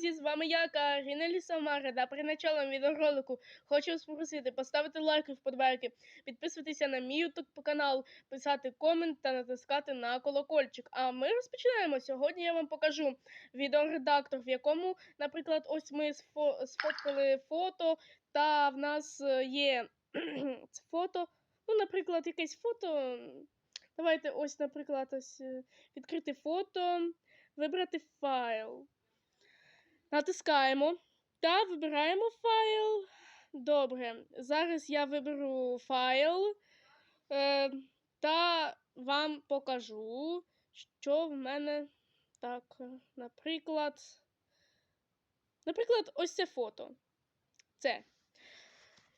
друзі, з вами я, Каріна Лісомара. Да, перед началом відеоролику хочу вас попросити поставити лайки, вподобайки, підписуватися на мій YouTube канал, писати комент та натискати на колокольчик. А ми розпочинаємо. Сьогодні я вам покажу відеоредактор, в якому, наприклад, ось ми сфо- сфоткали фото, та в нас е, є фото. Ну, наприклад, якесь фото. Давайте ось, наприклад, ось е, відкрити фото, вибрати файл. Натискаємо та вибираємо файл. Добре. Зараз я виберу файл е, та вам покажу, що в мене так, наприклад. Наприклад, ось це фото. Це.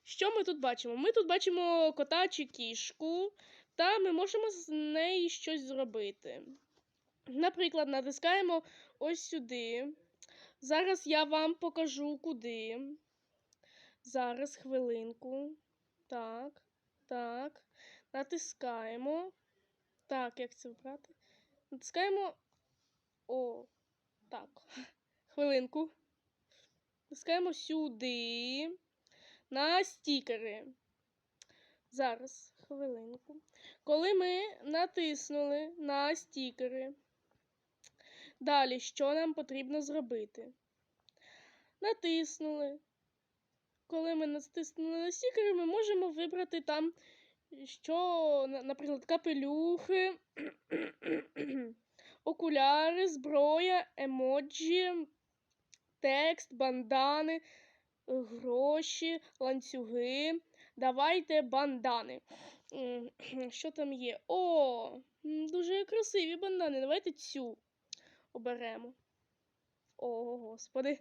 Що ми тут бачимо? Ми тут бачимо кота чи кішку, та ми можемо з неї щось зробити. Наприклад, натискаємо ось сюди. Зараз я вам покажу куди. Зараз хвилинку. Так, так. Натискаємо. Так, як це вибрати? Натискаємо. О, так. Хвилинку. Натискаємо сюди. На стікери. Зараз, хвилинку. Коли ми натиснули на стікери, далі що нам потрібно зробити? Натиснули. Коли ми натиснули на стікери, ми можемо вибрати там, що, наприклад, капелюхи, окуляри, зброя, емоджі, текст, бандани, гроші, ланцюги. Давайте бандани. Що там є? О, дуже красиві бандани. Давайте цю оберемо. О, господи.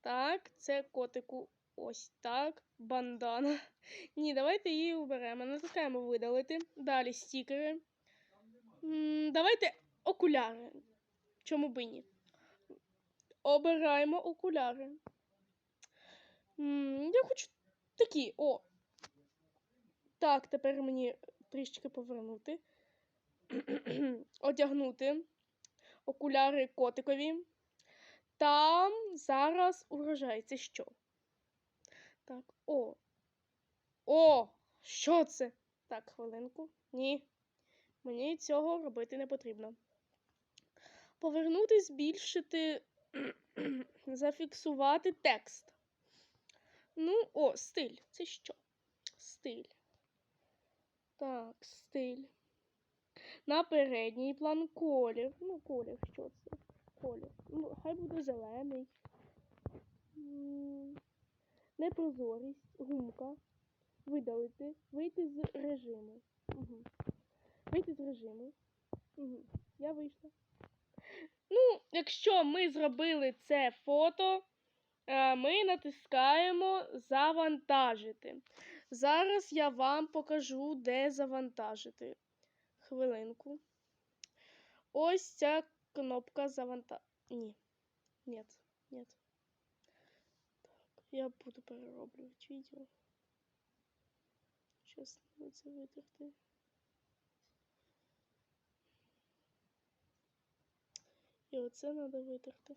Так, це котику. Ось так. Бандана. Ні, давайте її оберемо. Натискаємо видалити. Далі стікери. М, Давайте окуляри. Чому би ні? Обираємо окуляри. М, Я хочу такі. О. Так, тепер мені трішки повернути. Одягнути окуляри котикові. Там зараз урожай. Це що? Так, о. О! Що це? Так, хвилинку. Ні. Мені цього робити не потрібно. Повернути, збільшити, зафіксувати текст. Ну, о, стиль. Це що? Стиль. Так, стиль. На передній план колір. Ну, колір, що це? Колір. Ну, хай буде зелений. Непрозорість, гумка. Видалити. Вийти з режиму. Угу. Вийти з режиму. Угу. Я вийшла. Ну, якщо ми зробили це фото, е, ми натискаємо завантажити. Зараз я вам покажу, де завантажити. Хвилинку. Ось ця кнопка завантажити. Ні. Нет. Нет. Так, я буду перероблювати відео. Зараз треба це витерти. І оце треба витерти.